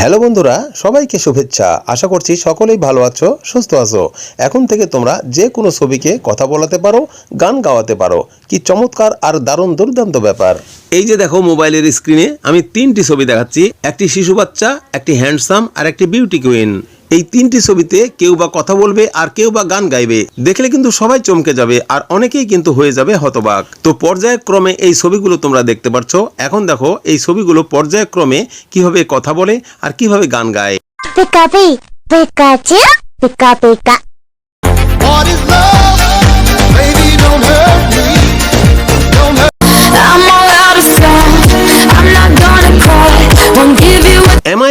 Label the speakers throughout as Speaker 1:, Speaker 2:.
Speaker 1: Hello বন্ধুরা, সবাইকে শুভেচ্ছা। আশা করছি সকলেই ভালো আছো, সুস্থ আছো। এখন থেকে তোমরা যে কোনো ছবিকে কথা বলাতে পারো, গান গাওয়াতে পারো। কি চমৎকার আর দারুণ দুর্দান্ত ব্যাপার। এই যে দেখো মোবাইলের স্ক্রিনে আমি তিনটি ছবি দেখাচ্ছি, একটি শিশু বাচ্চা, একটি হ্যান্ডসাম আর একটি বিউটি কুইন এই তিনটি ছবিতে কেউ বা কথা বলবে আর কেউ বা গান গাইবে দেখলে কিন্তু সবাই চমকে যাবে আর অনেকেই কিন্তু হয়ে যাবে হতবাক তো পর্যায়ক্রমে এই ছবিগুলো তোমরা দেখতে পাচ্ছ এখন দেখো এই ছবিগুলো পর্যায়ক্রমে কীভাবে কথা বলে আর কীভাবে গান গায়
Speaker 2: Pika pika, Pikachu, Pika Pika.
Speaker 3: What is love?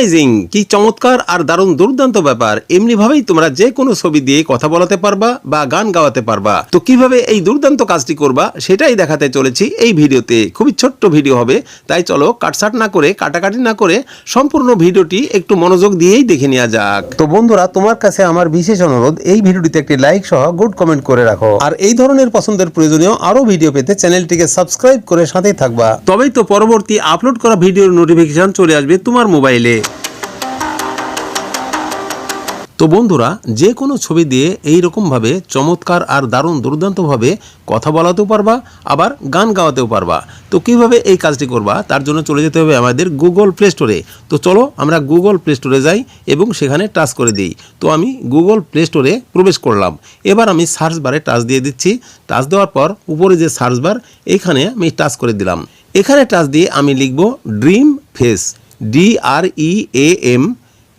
Speaker 4: A
Speaker 1: amazing কি চমৎকার আর দারুণ দুর্দান্ত ব্যাপার। এমনি ভাবেই তোমরা যে কোনো ছবি দিয়ে কথা বলাতে পারবা বা গান গাওয়াতে পারবা। তো কীভাবে এই দুর্দান্ত কাজটি করবা সেটাই দেখাতে চলেছি এই ভিডিওতে। খুবই ছোট্ট ভিডিও হবে তাই চলো কাটসাট না করে কাটাকাটি না করে সম্পূর্ণ ভিডিওটি একটু মনোযোগ দিয়েই দেখে নেওয়া যাক। তো বন্ধুরা তোমার কাছে আমার বিশেষ অনুরোধ এই ভিডিওটিতে একটি লাইক সহ গুড কমেন্ট করে রাখো। আর এই ধরনের পছন্দের প্রয়োজনীয় আরও ভিডিও পেতে চ্যানেলটিকে সাবস্ক্রাইব করে সাথেই থাকবা। তবেই তো পরবর্তী আপলোড করা ভিডিওর নোটিফিকেশন চলে আসবে তোমার মোবাইলে তো বন্ধুরা, যে কোনো ছবি দিয়ে এই রকমভাবে চমৎকার আর দারুণ দুর্দান্তভাবে কথা বলাতেও পারবা, আবার গান গাওয়াতেও পারবা। তো কীভাবে এই কাজটি করবা, তার জন্য চলে যেতে হবে আমাদের গুগল প্লে স্টোরে তো চলো, আমরা গুগল প্লে স্টোরে যাই এবং সেখানে টাচ করে দিই। তো আমি গুগল প্লে স্টোরে প্রবেশ করলাম। এবার আমি সার্চ বারে টাচ দিয়ে দিচ্ছি। টাচ দেওয়ার পর উপরে যে সার্চ বার, এখানে আমি টাচ করে দিলাম। এখানে টাচ দিয়ে আমি লিখব Dream Face D R E A M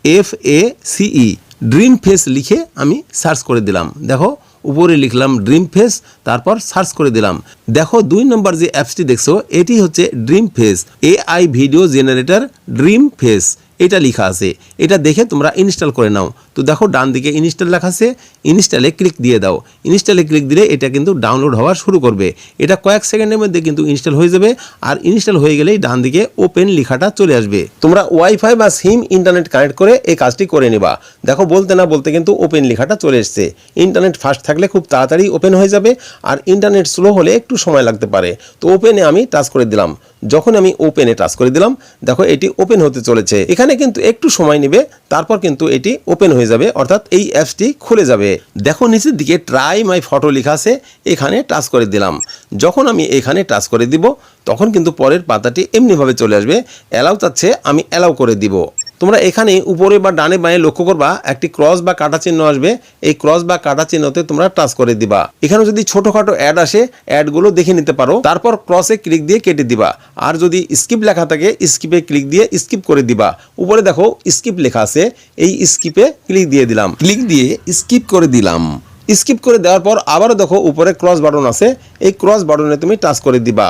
Speaker 1: F A C E Dream Face লিখে আমি সার্চ করে দিলাম। দেখো, উপরে লিখলাম ড্রিম ফেস তারপর সার্চ করে দিলাম। দেখো, দুই নম্বর যে অ্যাপসটি দেখছ, এটি হচ্ছে Dream Face AI video generator Dream Face এটা লেখা আছে। এটা দেখে তোমরা ইনস্টল করে নাও। তো দেখো, ডান দিকে ইনস্টল লেখা আছে, ইনস্টলে ক্লিক দিয়ে দাও। ইনস্টলে ক্লিক দিলে এটা কিন্তু ডাউনলোড হওয়া শুরু করবে। এটা কয়েক সেকেন্ডের মধ্যে কিন্তু ইনস্টল হয়ে যাবে আর ইনস্টল হয়ে গেলেই ডান দিকে ওপেন লেখাটা চলে আসবে। তোমরা ওয়াইফাই বা সিম ইন্টারনেট কানেক্ট করে এই কাজটি করে নিবা। দেখো, বলতে না বলতে কিন্তু ওপেন লেখাটা চলে এসছে। ইন্টারনেট ফাস্ট থাকলে খুব তাড়াতাড়ি ওপেন হয়ে যাবে আর ইন্টারনেট স্লো হলে একটু সময় লাগতে পারে। তো ওপেনে আমি টাচ করে দিলাম। যখন আমি ওপেনে টাচ করে দিলাম, দেখো এটি ওপেন হতে চলেছে। এখানে কিন্তু একটু সময় নেবে, তারপর কিন্তু এটি ওপেন হয়ে যাবে, অর্থাৎ এই অ্যাপসটি খুলে যাবে। দেখো নিচের দিকে ট্রাই মাই ফটো লেখা আছে, এখানে টাচ করে দিলাম। যখন আমি এখানে টাচ করে দিব, তখন কিন্তু পরের পাতাটি এমনিভাবে চলে আসবে। অ্যালাউ চাচ্ছে, আমি অ্যালাউ করে দিব। তোমরা এখানে উপরে বা ডানে বাঁয়ে লক্ষ্য করবা, একটি ক্রস বা কাটা চিহ্ন আসবে। এই ক্রস বা কাটা চিহ্নতে তোমরা টাচ করে দিবা। এখানে যদি ছোটখাটো অ্যাড আসে, অ্যাডগুলো দেখে নিতে পারো। তারপর ক্রসে ক্লিক দিয়ে কেটে দিবা। আর যদি স্কিপ লেখা থাকে, স্কিপে ক্লিক দিয়ে স্কিপ করে দিবা। উপরে দেখো, স্কিপ লেখা আছে। এই স্কিপে ক্লিক দিয়ে দিলাম। ক্লিক দিয়ে স্কিপ করে দিলাম। স্কিপ করে দেওয়ার পর আবারও দেখো, উপরে ক্রস বাটন আছে। এই ক্রস বাটনে তুমি টাচ করে দিবা।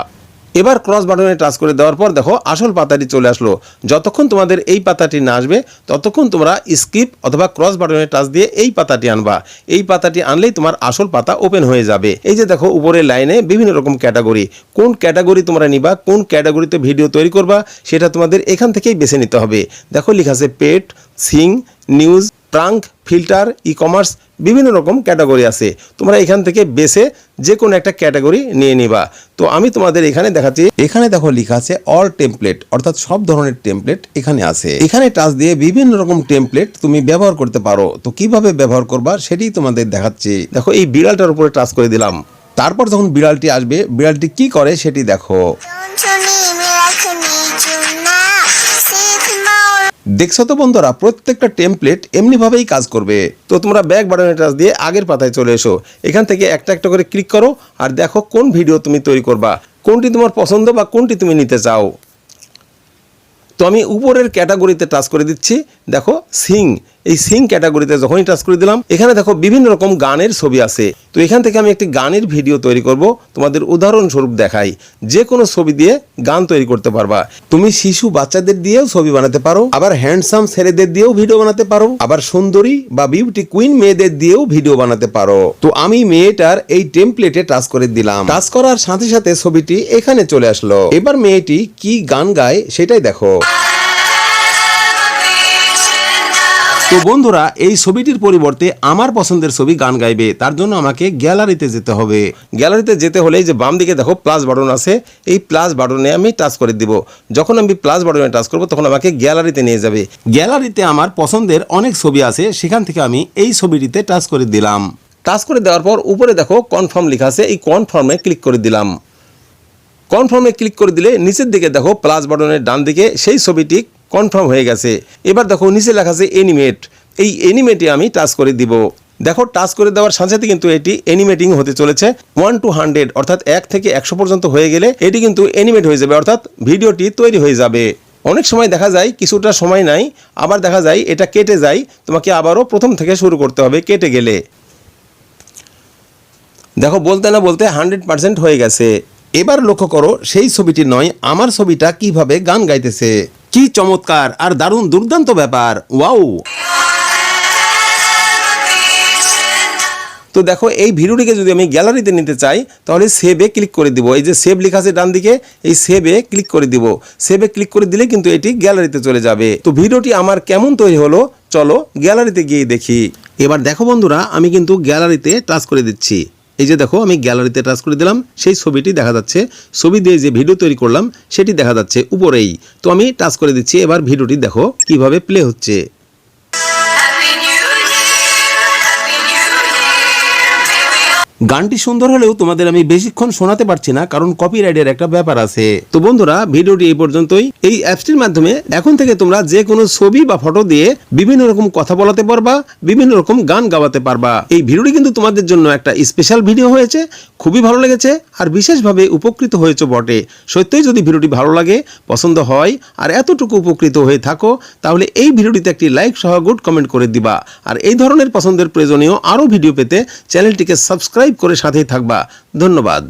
Speaker 1: এবার ক্রস বাটনে টাচ করে দেওয়ার পর দেখো আসল পাতাটি চলে আসলো। যতক্ষণ তোমাদের এই পাতাটি না আসবে, ততক্ষণ তোমরা স্কিপ অথবা ক্রস বাটনে টাচ দিয়ে এই পাতাটি আনবা। এই পাতাটি আনলেই তোমার আসল পাতা ওপেন হয়ে যাবে। এই যে দেখো উপরের লাইনে বিভিন্ন রকম ক্যাটাগরি কোন ক্যাটাগরি তোমরা নিবা, কোন ক্যাটাগরিতে ভিডিও তৈরি করবা, সেটা তোমাদের এখান থেকেই বেছে নিতে হবে। দেখো লেখা আছে pet, Singh news trunk filter e commerce বিভিন্ন রকম ক্যাটাগরি আছে। তোমরা এখান থেকে বেছে যে কোনো একটা ক্যাটাগরি নিয়ে নিবা। তো আমি তোমাদের এখানে দেখাচ্ছি, এখানে দেখো লেখা আছে অল টেমপ্লেট অর্থাৎ সব ধরনের টেমপ্লেট এখানে আছে। এখানে টাচ দিয়ে বিভিন্ন রকম টেমপ্লেট তুমি ব্যবহার করতে পারো। তো কীভাবে ব্যবহার করবা সেটি তোমাদের দেখাচ্ছি। দেখো এই বিড়ালটার উপরে টাচ করে দিলাম। তারপর যখন বিড়ালটি আসবে, বিড়ালটি কি করে সেটি দেখো। দেখছ তো বন্ধুরা, প্রত্যেকটা টেমপ্লেট এমনিভাবেই কাজ করবে। তো তোমরা ব্যাক বাটনে টাচ দিয়ে আগের পাতায় চলে এসো। এখান থেকে একটা একটা করে ক্লিক করো আর দেখো কোন ভিডিও তুমি তৈরি করবা, কোনটি তোমার পছন্দ বা কোনটি তুমি নিতে চাও। তো আমি উপরের ক্যাটাগরিতে টাচ করে দিচ্ছি। দেখো, সিং। এই সিং ক্যাটাগরিতে যখনই টাচ করে দিলাম, এখানে দেখো বিভিন্ন রকম গানের ছবি আছে। তো এখান থেকে আমি একটি গানের ভিডিও তৈরি করব, তোমাদের উদাহরণস্বরূপ দেখাই। যে কোনো ছবি দিয়ে গান তৈরি করতে পারবা। তুমি শিশু বাচ্চাদের দিয়েও ছবি বানাতে পারো, আবার হ্যান্ডসাম ছেলেদের দিয়েও ভিডিও বানাতে পারো, আবার সুন্দরী বা বিউটি কুইন মেয়েদের দিয়েও ভিডিও বানাতে পারো। তো আমি মেয়েটার এই টেমপ্লেটে টাচ করে দিলাম। টাচ করার সাথে সাথে ছবিটি এখানে চলে আসলো। এবার মেয়েটি কি গান গায় সেটাই দেখো। তো বন্ধুরা, এই ছবিটির পরিবর্তে আমার পছন্দের ছবি গান গাইবে, তার জন্য আমাকে গ্যালারিতে যেতে হবে। গ্যালারিতে যেতে হলে যে বাম দিকে দেখো প্লাস বাটন আছে, এই প্লাস বাটনে আমি টাচ করে দিব। যখন আমি প্লাস বাটনে টাচ করব, তখন আমাকে গ্যালারিতে নিয়ে যাবে। গ্যালারিতে আমার পছন্দের অনেক ছবি আছে, সেখান থেকে আমি এই ছবিটিতে টাচ করে দিলাম। টাচ করে দেওয়ার পর উপরে দেখো কনফার্ম লেখা আছে, এই কনফার্মে ক্লিক করে দিলাম। কনফার্মে ক্লিক করে দিলে নিচের দিকে দেখো প্লাস বাটনের ডান দিকে, সেই ছবিটি কনফার্ম হয়ে গেছে। এবার দেখো নিচে লেখা আছে এনিমেট এই এনিমেটে আমি টাচ করে দিব। দেখো টাচ করে দেওয়ার সাথে সাথে কিন্তু এটি অ্যানিমেটিং হতে চলেছে। ওয়ান টু হান্ড্রেড অর্থাৎ এক থেকে একশো পর্যন্ত হয়ে গেলে এটি কিন্তু এনিমেট হয়ে যাবে, অর্থাৎ ভিডিওটি তৈরি হয়ে যাবে। অনেক সময় দেখা যায় কিছুটা সময় নাই, আবার দেখা যায় এটা কেটে যায়, তোমাকে আবারও প্রথম থেকে শুরু করতে হবে কেটে গেলে। দেখো বলতে না বলতে হান্ড্রেড পার্সেন্ট হয়ে গেছে। এবার লক্ষ্য করো, সেই ছবিটি নয়, আমার ছবিটা কীভাবে গান গাইতেছে। কি চমৎকার আর দারুণ দুর্দান্ত ব্যাপার। ওয়াও। তো দেখো, এই ভিডিওটিকে যদি আমি গ্যালারিতে নিতে চাই, তাহলে সেভে ক্লিক করে দিব। এই যে সেভ লেখা আছে ডান দিকে, এই সেভে ক্লিক করে দিব। সেভে ক্লিক করে দিলে কিন্তু এটি গ্যালারিতে চলে যাবে। তো ভিডিওটি আমার কেমন তৈরি হলো, চলো গ্যালারিতে গিয়ে দেখি। এবার দেখো বন্ধুরা, আমি কিন্তু গ্যালারিতে টাচ করে দিচ্ছি। এই যে দেখো, আমি গ্যালারিতে টাচ করে দিলাম, সেই ছবিটি দেখা যাচ্ছে। ছবি দিয়ে যে ভিডিও তৈরি করলাম, সেটি দেখা যাচ্ছে উপরেই। তো আমি টাচ করে দিচ্ছি, এবার ভিডিওটি দেখো কীভাবে প্লে হচ্ছে। গানটি সুন্দর হলেও তোমাদের আমি বেশিক্ষণ শোনাতে পারছি না, কারণ কপিরাইটের একটা ব্যাপার আছে। তো বন্ধুরা, ভিডিওটি এই পর্যন্তই। এই অ্যাপসটির মাধ্যমে এখন থেকে তোমরা যে কোনো ছবি বা ফটো দিয়ে বিভিন্ন রকম কথা বলাতে পারবা, বিভিন্ন রকম গান গাওয়াতে পারবা। এই ভিডিওটি কিন্তু তোমাদের জন্য একটা স্পেশাল ভিডিও হয়েছে, খুবই ভালো লেগেছে আর বিশেষভাবে উপকৃত হয়েছে বটে। সত্যিই যদি ভিডিওটি ভালো লাগে, পছন্দ হয় আর এতটুকু উপকৃত হয়ে থাকো, তাহলে এই ভিডিওটিতে একটি লাইক সহ গুড কমেন্ট করে দিবা। আর এই ধরনের পছন্দের প্রয়োজনীয় আরও ভিডিও পেতে চ্যানেলটিকে সাবস্ক্রাইব করে সাথেই থাকবা। ধন্যবাদ।